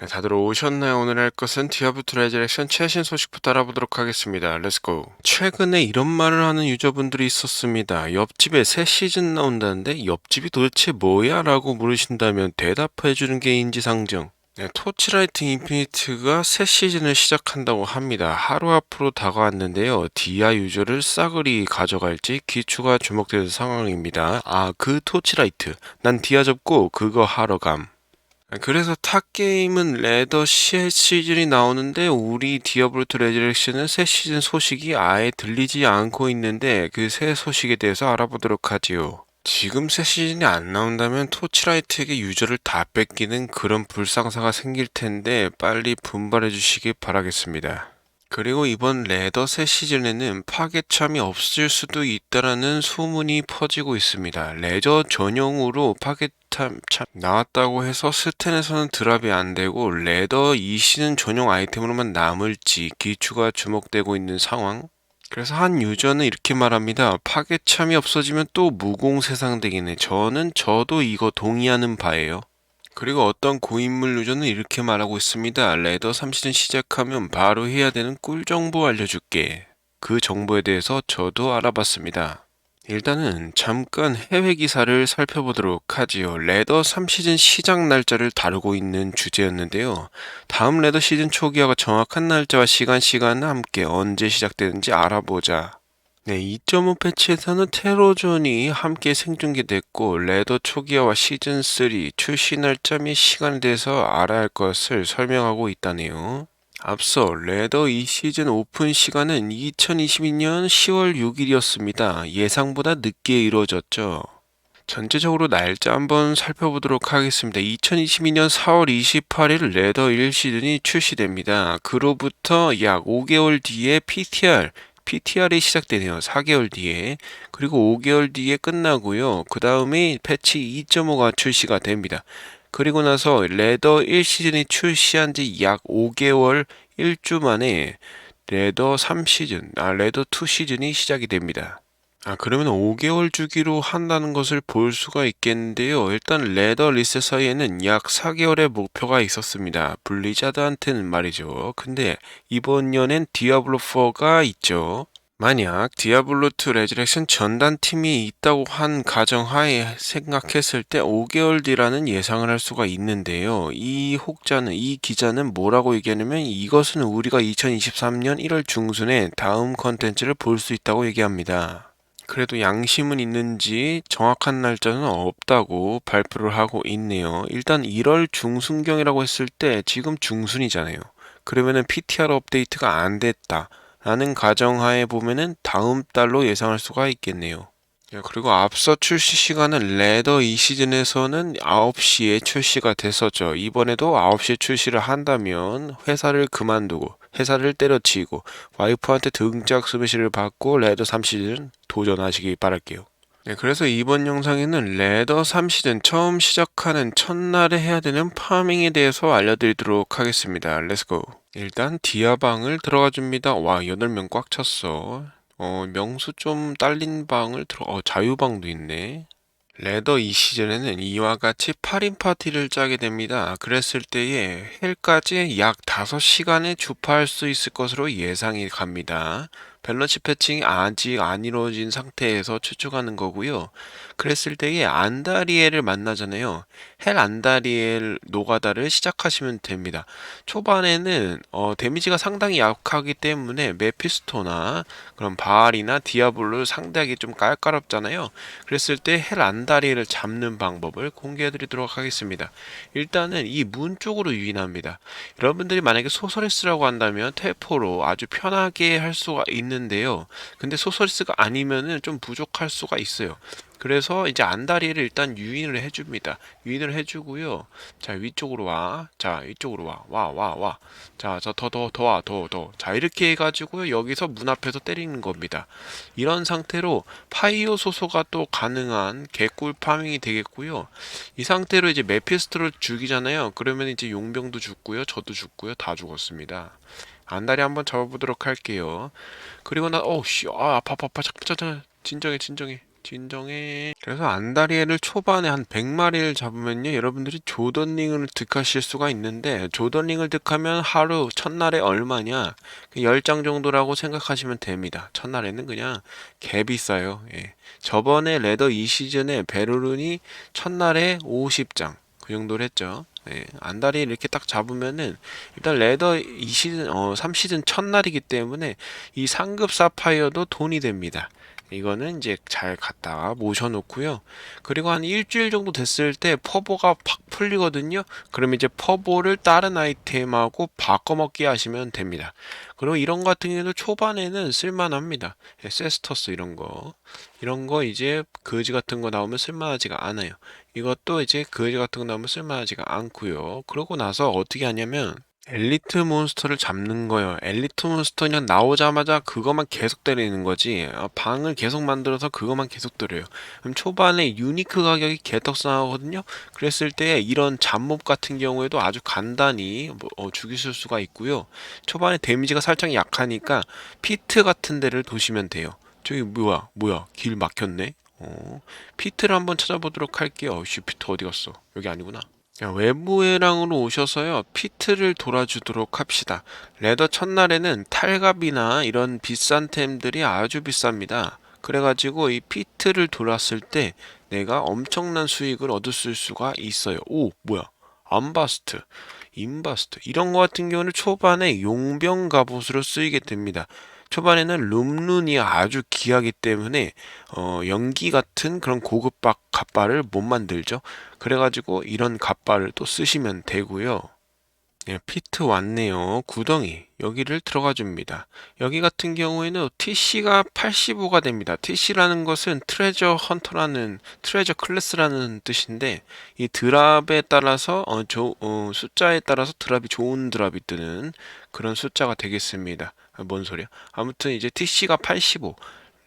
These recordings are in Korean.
네, 다들 오셨나요? 오늘 할 것은 디아블트 레저렉션 최신 소식부터 알아보도록 하겠습니다. 렛츠고. 최근에 이런 말을 하는 유저분들이 있었습니다. 옆집에 새 시즌 나온다는데 옆집이 도대체 뭐야? 라고 물으신다면 대답해주는 게 인지상정. 네, 토치라이트 인피니트가 새 시즌을 시작한다고 합니다. 하루 앞으로 다가왔는데요. 디아 유저를 싸그리 가져갈지 기추가 주목되는 상황입니다. 아, 그 토치라이트. 난 디아 접고 그거 하러 감. 그래서 타 게임은 레더 시 시즌이 나오는데 우리 디아블트 레저렉션은 새 시즌 소식이 아예 들리지 않고 있는데 그 새 소식에 대해서 알아보도록 하지요. 지금 새 시즌이 안 나온다면 토치라이트에게 유저를 다 뺏기는 그런 불상사가 생길 텐데 빨리 분발해 주시기 바라겠습니다. 그리고 이번 레더 새 시즌에는 파괴참이 없을 수도 있다라는 소문이 퍼지고 있습니다. 레저 전용으로 파괴 참참 나왔다고 해서 스텐에서는 드랍이 안 되고 레더 이 시즌 전용 아이템으로만 남을지 기추가 주목되고 있는 상황. 그래서 한 유저는 이렇게 말합니다. 파괴참이 없어지면 또 무공 세상 되겠네. 저는 저도 이거 동의하는 바예요. 그리고 어떤 고인물 유저는 이렇게 말하고 있습니다. 레더 3시즌 시작하면 바로 해야 되는 꿀 정보 알려줄게. 그 정보에 대해서 저도 알아봤습니다. 일단은 잠깐 해외 기사를 살펴보도록 하지요. 레더 3시즌 시작 날짜를 다루고 있는 주제였는데요. 다음 레더 시즌 초기화가 정확한 날짜와 시간 시간과 함께 언제 시작되는지 알아보자. 네, 2.5 패치에서는 테러존이 함께 생중계됐고 레더 초기화와 시즌 3 출시 날짜 및 시간에 대해서 알아야 할 것을 설명하고 있다네요. 앞서 레더 이 시즌 오픈 시간은 2022년 10월 6일이었습니다. 예상보다 늦게 이루어졌죠. 전체적으로 날짜 한번 살펴보도록 하겠습니다. 2022년 4월 28일 레더 1 시즌이 출시됩니다. 그로부터 약 5개월 뒤에 PTR PTR이 시작되네요. 4개월 뒤에. 그리고 5개월 뒤에 끝나고요. 그 다음에 패치 2.5가 출시가 됩니다. 그리고 나서 레더 1시즌이 출시한 지 약 5개월 1주 만에 레더 3시즌, 아, 레더 2 시즌이 시작이 됩니다. 아, 그러면 5개월 주기로 한다는 것을 볼 수가 있겠는데요. 일단 레더 리셋 사이에는 약 4개월의 목표가 있었습니다. 블리자드한테는 말이죠. 근데 이번 년엔 디아블로4가 있죠. 만약 디아블로2 레즈렉션 전단 팀이 있다고 한 가정하에 생각했을 때 5개월 뒤라는 예상을 할 수가 있는데요. 이 혹자는 이 기자는 뭐라고 얘기하냐면 이것은 우리가 2023년 1월 중순에 다음 컨텐츠를 볼 수 있다고 얘기합니다. 그래도 양심은 있는지 정확한 날짜는 없다고 발표를 하고 있네요. 일단 1월 중순경이라고 했을 때 지금 중순이잖아요. 그러면은 PTR 업데이트가 안 됐다. 라는 가정하에 보면은 다음 달로 예상할 수가 있겠네요. 예, 그리고 앞서 출시 시간은 레더 이 시즌에서는 9시에 출시가 됐었죠. 이번에도 9시에 출시를 한다면 회사를 그만두고 회사를 때려치고 와이프한테 등짝 스매시를 받고 레더 3시즌 도전하시기 바랄게요. 네, 그래서 이번 영상에는 레더 3시즌 처음 시작하는 첫날에 해야 되는 파밍에 대해서 알려드리도록 하겠습니다. 렛츠고. 일단 디아방을 들어가 줍니다. 와, 8명 꽉 찼어. 어, 명수 좀 딸린 방을 들어, 어, 자유방도 있네. 레더 이 시즌에는 이와 같이 8인 파티를 짜게 됩니다. 그랬을 때에 헬까지 약 5시간에 주파할 수 있을 것으로 예상이 갑니다. 밸런스 패칭이 아직 안 이루어진 상태에서 추측하는 거고요. 그랬을 때에 안다리엘을 만나잖아요. 헬 안다리엘 노가다를 시작하시면 됩니다. 초반에는 어, 데미지가 상당히 약하기 때문에 메피스토나 그런 바알이나 디아블로를 상대하기 좀 깔깔없잖아요. 그랬을 때 헬 안다리엘을 잡는 방법을 공개해 드리도록 하겠습니다. 일단은 이 문 쪽으로 유인합니다. 여러분들이 만약에 소설을 쓰라고 한다면 테포로 아주 편하게 할 수가 있는 데요. 근데 소설스가 아니면은 좀 부족할 수가 있어요. 그래서 이제 안다리를 일단 유인을 해줍니다. 유인을 해주고요. 자 위쪽으로 와. 자 이쪽으로 와. 와 와 와. 자 저 더 더 더 와 더 더. 자 이렇게 해가지고 여기서 문 앞에서 때리는 겁니다. 이런 상태로 파이어 소소가 또 가능한 개꿀 파밍이 되겠고요. 이 상태로 이제 메피스트를 죽이잖아요. 그러면 이제 용병도 죽고요. 저도 죽고요. 다 죽었습니다. 안다리 한번 잡아보도록 할게요. 그리고 나, 어우, 씨, 아, 아파, 아파, 아파, 잠깐, 진정해, 진정해. 진정해. 그래서 안다리에를 초반에 한 100마리를 잡으면요. 여러분들이 조던링을 득하실 수가 있는데 조던링을 득하면 하루 첫날에 얼마냐? 10장 정도라고 생각하시면 됩니다. 첫날에는 그냥 개 비싸요. 예. 저번에 레더 이 시즌에 베르룬이 첫날에 50장 그 정도를 했죠. 예, 안다리 이렇게 딱 잡으면은 일단 레더 이 시즌 어 3시즌 첫날이기 때문에 이 상급 사파이어도 돈이 됩니다. 이거는 이제 잘 갖다가 모셔놓고요. 그리고 한 일주일 정도 됐을 때 퍼보가 팍 풀리거든요. 그러면 이제 퍼보를 다른 아이템하고 바꿔먹기 하시면 됩니다. 그리고 이런 거 같은 경우는 초반에는 쓸만합니다. 예, 세스터스 이런 거. 이런 거 이제 거지 같은 거 나오면 쓸만하지가 않아요. 이것도 이제 거지 같은 거 나오면 쓸만하지가 않고요. 그러고 나서 어떻게 하냐면 엘리트 몬스터를 잡는 거예요. 엘리트 몬스터 그냥 나오자마자 그것만 계속 때리는 거지. 어, 방을 계속 만들어서 그것만 계속 때려요. 그럼 초반에 유니크 가격이 개떡상하거든요. 그랬을 때 이런 잡몹 같은 경우에도 아주 간단히 뭐, 어, 죽이실 수가 있고요. 초반에 데미지가 살짝 약하니까 피트 같은 데를 도시면 돼요. 저기 뭐야 뭐야 길 막혔네. 어, 피트를 한번 찾아보도록 할게요. 씨 피트 어디 갔어? 여기 아니구나. 자, 외부 해랑으로 오셔서요, 피트를 돌아주도록 합시다. 레더 첫날에는 탈갑이나 이런 비싼 템들이 아주 비쌉니다. 그래가지고 이 피트를 돌았을 때 내가 엄청난 수익을 얻을 수가 있어요. 오, 뭐야. 암바스트, 인바스트. 이런 거 같은 경우는 초반에 용병 갑옷으로 쓰이게 됩니다. 초반에는 룸룬이 아주 귀하기 때문에 어, 연기 같은 그런 고급 박 갑바를 못 만들죠. 그래가지고 이런 갑바를 또 쓰시면 되고요. 예, 피트 왔네요. 구덩이 여기를 들어가 줍니다. 여기 같은 경우에는 TC가 85가 됩니다. TC라는 것은 트레저 헌터라는 트레저 클래스라는 뜻인데 이 드랍에 따라서 어, 조, 어, 숫자에 따라서 드랍이 좋은 드랍이 뜨는 그런 숫자가 되겠습니다. 아, 뭔 소리야? 아무튼 이제 TC가 85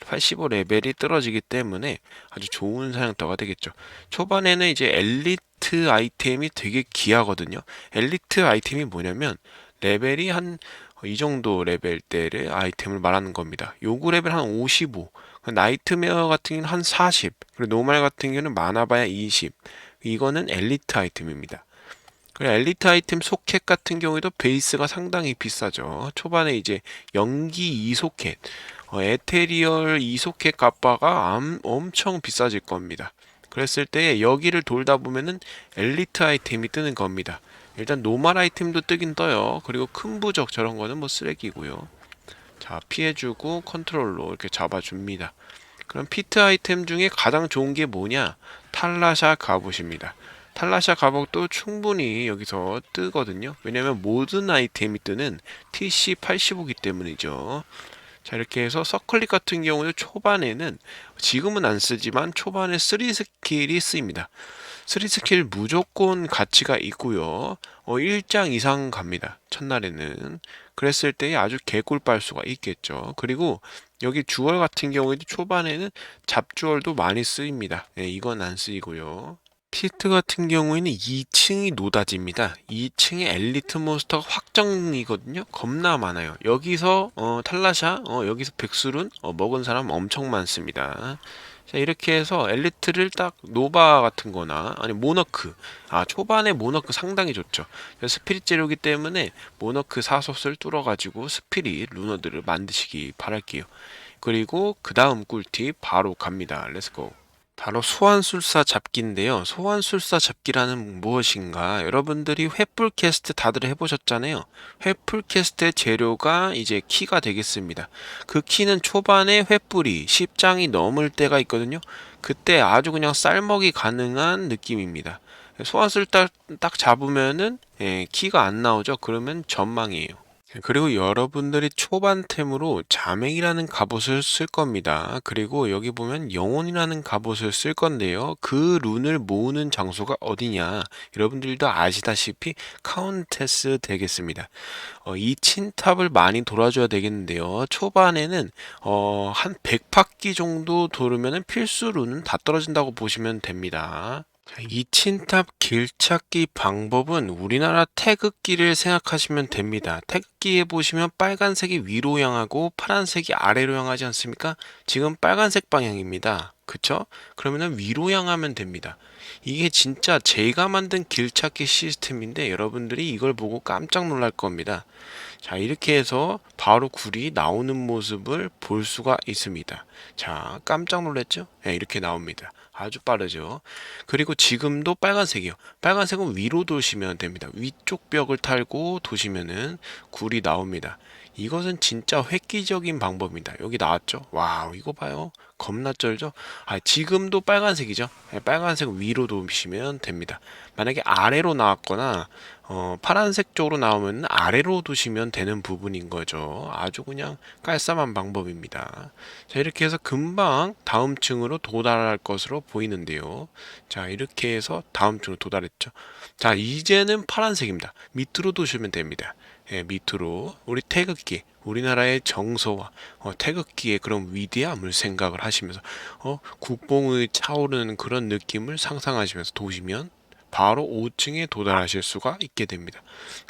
85 레벨이 떨어지기 때문에 아주 좋은 사냥터가 되겠죠. 초반에는 이제 엘리 트 아이템이 되게 귀하거든요. 엘리트 아이템이 뭐냐면 레벨이 한 이 정도 레벨대의 아이템을 말하는 겁니다. 요구 레벨 한 55, 나이트메어 같은 경우는 한 40, 그리고 노말 같은 경우는 많아봐야 20. 이거는 엘리트 아이템입니다. 그리고 엘리트 아이템 소켓 같은 경우에도 베이스가 상당히 비싸죠. 초반에 이제 연기 2소켓, 어, 에테리얼 2소켓 값바가 암, 엄청 비싸질 겁니다. 그랬을 때 여기를 돌다 보면은 엘리트 아이템이 뜨는 겁니다. 일단 노말 아이템도 뜨긴 떠요. 그리고 큰 부적 저런 거는 뭐 쓰레기고요. 자, 피해주고 컨트롤로 이렇게 잡아줍니다. 그럼 피트 아이템 중에 가장 좋은 게 뭐냐? 탈라샤 갑옷입니다. 탈라샤 갑옷도 충분히 여기서 뜨거든요. 왜냐면 모든 아이템이 뜨는 TC85이기 때문이죠. 자 이렇게 해서 서클릿 같은 경우는 초반에는 지금은 안 쓰지만 초반에 3 스킬이 쓰입니다. 3 스킬 무조건 가치가 있고요. 어, 1장 이상 갑니다. 첫날에는. 그랬을 때 아주 개꿀 빨 수가 있겠죠. 그리고 여기 주얼 같은 경우에도 초반에는 잡주얼도 많이 쓰입니다. 네, 이건 안 쓰이고요. 피트 같은 경우에는 2층이 노다지입니다. 2층에 엘리트 몬스터가 확정이거든요. 겁나 많아요. 여기서 어, 탈라샤, 어, 여기서 백술은 어, 먹은 사람 엄청 많습니다. 자, 이렇게 해서 엘리트를 딱 노바 같은 거나 아니 모너크 아 초반에 모너크 상당히 좋죠 스피릿 재료기 때문에 모너크 사솥을 뚫어 가지고 스피릿 루너들을 만드시기 바랄게요 그리고 그 다음 꿀팁 바로 갑니다 렛츠고 바로 소환술사 잡기인데요. 소환술사 잡기라는 무엇인가? 여러분들이 횃불 캐스트 다들 해보셨잖아요. 횃불 캐스트의 재료가 이제 키가 되겠습니다. 그 키는 초반에 횃불이 10장이 넘을 때가 있거든요. 그때 아주 그냥 쌀먹이 가능한 느낌입니다. 소환술 딱, 딱 잡으면은 예, 키가 안 나오죠. 그러면 전망이에요. 그리고 여러분들이 초반템으로 자맹이라는 갑옷을 쓸 겁니다. 그리고 여기 보면 영혼이라는 갑옷을 쓸 건데요. 그 룬을 모으는 장소가 어디냐? 여러분들도 아시다시피 카운테스 되겠습니다. 어, 이 친탑을 많이 돌아줘야 되겠는데요. 초반에는 어, 한 100바퀴 정도 돌으면 필수 룬은 다 떨어진다고 보시면 됩니다. 이 친탑 길 찾기 방법은 우리나라 태극기를 생각하시면 됩니다. 태극기에 보시면 빨간색이 위로 향하고 파란색이 아래로 향하지 않습니까? 지금 빨간색 방향입니다. 그쵸? 그러면은 위로 향하면 됩니다. 이게 진짜 제가 만든 길 찾기 시스템인데 여러분들이 이걸 보고 깜짝 놀랄 겁니다. 자, 이렇게 해서 바로 굴이 나오는 모습을 볼 수가 있습니다. 자, 깜짝 놀랐죠? 네, 이렇게 나옵니다. 아주 빠르죠. 그리고 지금도 빨간색이요. 빨간색은 위로 도시면 됩니다. 위쪽 벽을 탈고 도시면은 굴이 나옵니다. 이것은 진짜 획기적인 방법입니다. 여기 나왔죠? 와우, 이거 봐요. 겁나 쩔죠? 아, 지금도 빨간색이죠? 네, 빨간색 위로 두시면 됩니다. 만약에 아래로 나왔거나, 어, 파란색 쪽으로 나오면 아래로 두시면 되는 부분인 거죠. 아주 그냥 깔쌈한 방법입니다. 자, 이렇게 해서 금방 다음 층으로 도달할 것으로 보이는데요. 자, 이렇게 해서 다음 층으로 도달했죠. 자, 이제는 파란색입니다. 밑으로 두시면 됩니다. 예, 밑으로 우리 태극기 우리나라의 정서와 어, 태극기의 그런 위대함을 생각을 하시면서 어, 국뽕의 차오르는 그런 느낌을 상상하시면서 도시면 바로 5층에 도달하실 수가 있게 됩니다.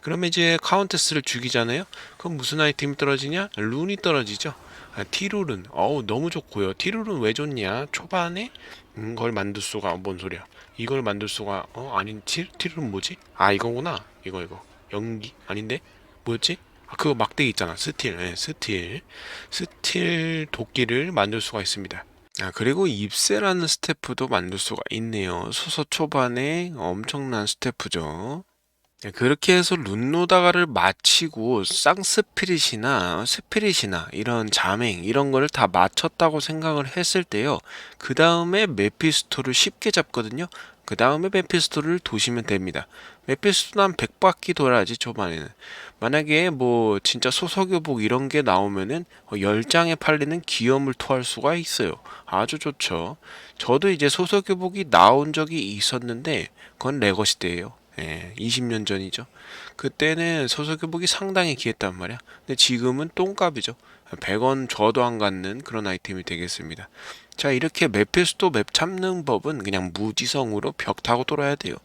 그러면 이제 카운테스를 죽이잖아요. 그럼 무슨 아이템이 떨어지냐? 룬이 떨어지죠. 아, 티룰은 어우 너무 좋고요. 티룰은 왜 좋냐? 초반에 음, 걸 만들 수가 뭔 소리야? 이걸 만들 수가 어 아닌 티, 티룰은 뭐지? 아 이거구나. 이거 이거 연기 아닌데 뭐였지? 아, 그거 막대기 있잖아. 스틸. 네, 스틸. 스틸 도끼를 만들 수가 있습니다. 아, 그리고 입세라는 스태프도 만들 수가 있네요. 소서 초반에 엄청난 스태프죠. 네, 그렇게 해서 룬노다가를 마치고 쌍스피릿이나 스피릿이나 이런 자맹 이런 거를 다 마쳤다고 생각을 했을 때요. 그 다음에 메피스토를 쉽게 잡거든요. 그 다음에 메피스토를 도시면 됩니다. 메피스토는 한 100바퀴 돌아야지 초반에는. 만약에 뭐 진짜 소서교복 이런 게 나오면은 10장에 팔리는 기염을 토할 수가 있어요. 아주 좋죠. 저도 이제 소서교복이 나온 적이 있었는데 그건 레거 시대예요. 예, 20년 전이죠. 그때는 소서교복이 상당히 귀했단 말이야. 근데 지금은 똥값이죠. 100원 줘도 안 갖는 그런 아이템이 되겠습니다. 자, 이렇게 맵필수도 맵 참는 법은 그냥 무지성으로 벽 타고 돌아야 돼요.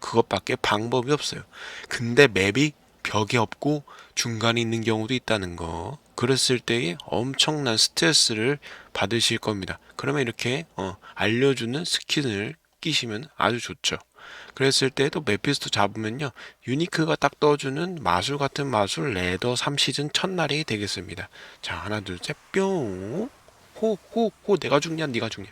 그것밖에 방법이 없어요. 근데 맵이 벽이 없고 중간에 있는 경우도 있다는 거. 그랬을 때에 엄청난 스트레스를 받으실 겁니다. 그러면 이렇게 어, 알려주는 스킨을 끼시면 아주 좋죠. 그랬을 때도 메피스토 잡으면요 유니크가 딱 떠주는 마술 같은 마술 레더 3시즌 첫날이 되겠습니다. 자 하나 둘 셋 뿅! 호 호 호 내가 죽냐 네가 죽냐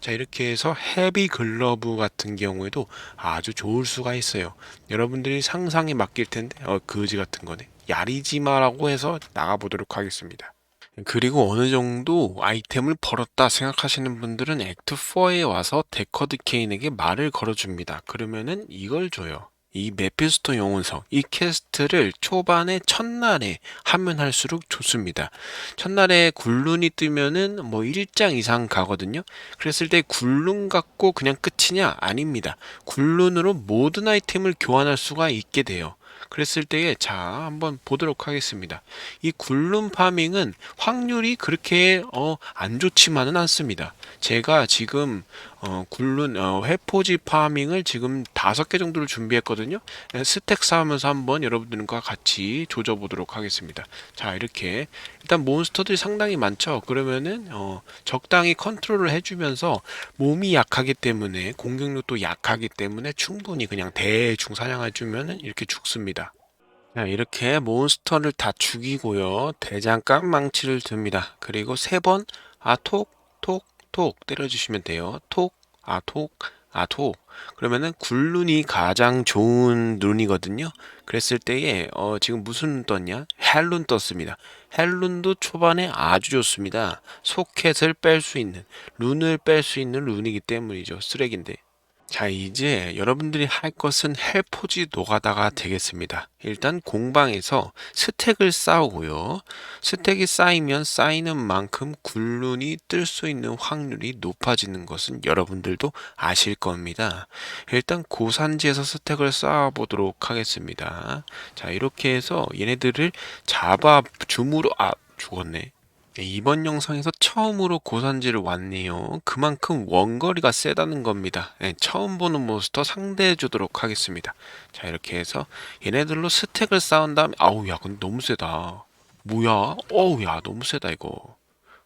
자 이렇게 해서 헤비 글러브 같은 경우에도 아주 좋을 수가 있어요. 여러분들이 상상에 맡길 텐데 어 거지 같은 거네. 야리지마라고 해서 나가보도록 하겠습니다 그리고 어느 정도 아이템을 벌었다 생각하시는 분들은 액트 4에 와서 데커드 케인에게 말을 걸어줍니다. 그러면은 이걸 줘요. 이 메피스토 영혼석, 이 퀘스트를 초반에 첫날에 하면 할수록 좋습니다. 첫날에 굴룬이 뜨면은 뭐 1장 이상 가거든요. 그랬을 때 굴룬 갖고 그냥 끝이냐? 아닙니다. 굴룬으로 모든 아이템을 교환할 수가 있게 돼요. 그랬을 때에 자 한번 보도록 하겠습니다. 이 굴룸 파밍은 확률이 그렇게 어, 안 좋지만은 않습니다. 제가 지금 어, 굴룬 어, 회포지 파밍을 지금 다섯 개 정도를 준비했거든요. 네, 스택 쌓으면서 한번 여러분들과 같이 조져보도록 하겠습니다. 자 이렇게 일단 몬스터들이 상당히 많죠. 그러면은 어, 적당히 컨트롤을 해주면서 몸이 약하기 때문에 공격력도 약하기 때문에 충분히 그냥 대충 사냥해주면은 이렇게 죽습니다. 자, 이렇게 몬스터를 다 죽이고요. 대장간 망치를 듭니다. 그리고 세 번 아톡 톡 톡 때려주시면 돼요. 톡 아 톡 아 톡 그러면은 굴룬이 가장 좋은 룬이거든요. 그랬을 때에 어 지금 무슨 룬 떴냐? 헬룬 떴습니다. 헬룬도 초반에 아주 좋습니다. 소켓을 뺄 수 있는 룬을 뺄 수 있는 룬이기 때문이죠. 쓰레기인데. 자, 이제 여러분들이 할 것은 헬포지 노가다가 되겠습니다. 일단 공방에서 스택을 쌓고요. 스택이 쌓이면 쌓이는 만큼 굴룬이 뜰 수 있는 확률이 높아지는 것은 여러분들도 아실 겁니다. 일단 고산지에서 스택을 쌓아보도록 하겠습니다. 자, 이렇게 해서 얘네들을 잡아 줌으로, 아, 죽었네. 네, 이번 영상에서 처음으로 고산지를 왔네요. 그만큼 원거리가 세다는 겁니다. 네, 처음 보는 몬스터 상대해 주도록 하겠습니다. 자 이렇게 해서 얘네들로 스택을 쌓은 다음에 아우 야 근데 너무 세다. 뭐야? 어우 야 너무 세다 이거.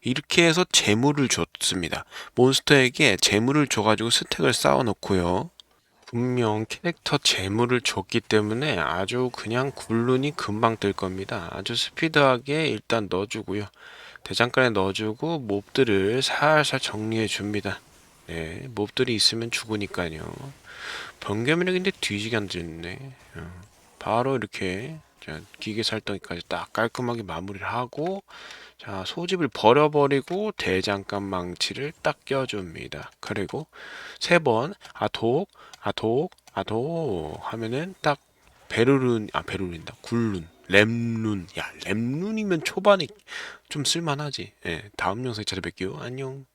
이렇게 해서 재물을 줬습니다. 몬스터에게 재물을 줘가지고 스택을 쌓아놓고요. 분명 캐릭터 재물을 줬기 때문에 아주 그냥 굴룬이 금방 뜰 겁니다. 아주 스피드하게 일단 넣어주고요. 대장간에 넣어주고 몹들을 살살 정리해 줍니다. 네, 몹들이 있으면 죽으니까요. 번개물이 근데 뒤지게 안 됐네. 어, 바로 이렇게 자, 기계 살덩이까지 딱 깔끔하게 마무리를 하고 자 소집을 버려버리고 대장간 망치를 딱 껴줍니다. 그리고 세 번 아톡 아톡 아톡 하면은 딱 베르룬 아 베르룬이다 굴룬 렘룬 야 렘룬이면 초반에 좀 쓸만하지. 예, 다음 영상에 찾아뵐게요. 안녕.